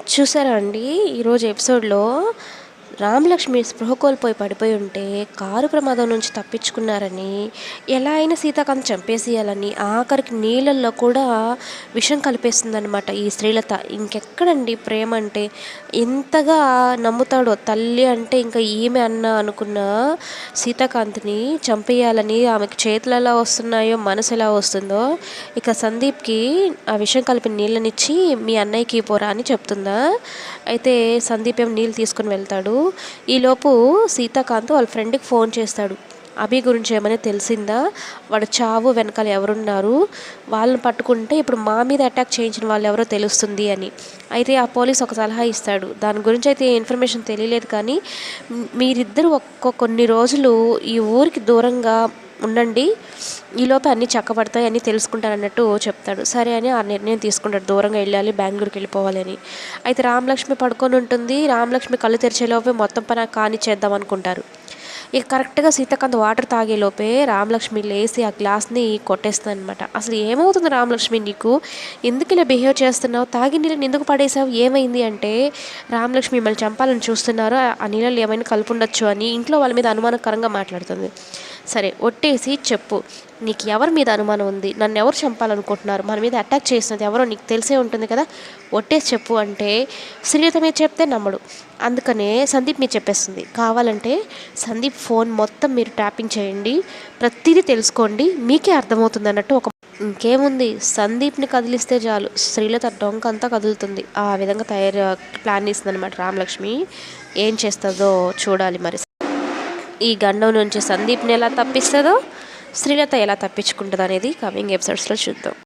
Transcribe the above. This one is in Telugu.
చూసారా అండి? ఈరోజు ఎపిసోడ్లో రామలక్ష్మి స్పృహ కోల్పోయి పడిపోయి ఉంటే కారు ప్రమాదం నుంచి తప్పించుకున్నారని ఎలా అయినా సీతాకాంత్ చంపేసేయాలని ఆఖరికి నీళ్ళల్లో కూడా విషం కలిపేస్తుందనమాట ఈ శ్రీలత. ఇంకెక్కడండి ప్రేమ అంటే? ఎంతగా నమ్ముతాడో తల్లి అంటే ఇంకా ఈమె అన్న అనుకున్న సీతాకాంత్ని చంపేయాలని ఆమెకి చేతులు ఎలా వస్తున్నాయో మనసు ఎలా వస్తుందో ఇక సందీప్కి ఆ విషం కలిపిన నీళ్ళనిచ్చి మీ అన్నయ్యకి పోరా అని చెప్తుందా? అయితే సందీప్ ఏం నీళ్ళు తీసుకుని వెళ్తాడు. ఈలోపు సీతాకాంత్ వాళ్ళ ఫ్రెండ్కి ఫోన్ చేస్తాడు. అభి గురించి ఏమైనా తెలిసిందా? వాడు చావు వెనకాల ఎవరున్నారు? వాళ్ళని పట్టుకుంటే ఇప్పుడు మా మీద అటాక్ చేయించిన వాళ్ళు ఎవరో తెలుస్తుంది అని. అయితే ఆ పోలీస్ ఒక సలహా ఇస్తాడు. దాని గురించి అయితే ఇన్ఫర్మేషన్ తెలియలేదు కానీ మీరిద్దరు ఒక్క కొన్ని రోజులు ఈ ఊరికి దూరంగా ఉండండి. ఈలోపు అన్నీ చక్కబడతాయి అన్నీ తెలుసుకుంటాను అన్నట్టు చెప్తాడు. సరే అని ఆ నిర్ణయం తీసుకుంటాడు. దూరంగా వెళ్ళాలి బెంగళూరుకి వెళ్ళిపోవాలని. అయితే రామలక్ష్మి పడుకొని ఉంటుంది. రామలక్ష్మి కళ్ళు తెరిచేలోపే మొత్తం పని కానిచ్చేద్దాం అనుకుంటారు. ఇక కరెక్ట్గా సీతాకాంత్ వాటర్ తాగేలోపే రామలక్ష్మి లేచి ఆ గ్లాస్ని కొట్టేస్తుంది అనమాట అసలు ఏమవుతుంది రామలక్ష్మి నీకు? ఎందుకు ఇలా బిహేవ్ చేస్తున్నావు? తాగి నీళ్ళని ఎందుకు పడేసావు ఏమైంది అంటే రామలక్ష్మి మిమ్మల్ని చంపాలని చూస్తున్నారు? ఆ నీళ్ళలో ఏమైనా కలుపు ఉండొచ్చు అని ఇంట్లో వాళ్ళ మీద అనుమానకరంగా మాట్లాడుతుంది. సరే ఒట్టేసి చెప్పు. నీకు ఎవరి మీద అనుమానం ఉంది? నన్ను ఎవరు చంపాలనుకుంటున్నారు? మన మీద అటాక్ చేసినది ఎవరో నీకు తెలిసే ఉంటుంది కదా? ఒట్టేసి చెప్పు అంటే శ్రీలత మీద చెప్తే నమ్మడు. అందుకనే సందీప్ మీద చెప్పేస్తుంది. కావాలంటే సందీప్ ఫోన్ మొత్తం మీరు ట్యాపింగ్ చేయండి. ప్రతిదీ తెలుసుకోండి. మీకే అర్థమవుతుంది అన్నట్టు ఒక ఇంకేముంది? సందీప్ని కదిలిస్తే చాలు. శ్రీలత డొంక అంతా కదులుతుంది. ఆ విధంగా తయారు ప్లాన్ ఇస్తుంది అనమాట రామలక్ష్మి. ఏం చేస్తుందో చూడాలి మరి. ఈ గండం నుంచి సందీప్ని ఎలా తప్పిస్తుందో శ్రీలత ఎలా తప్పించుకుంటుంది అనేది కమింగ్ ఎపిసోడ్స్లో చూద్దాం.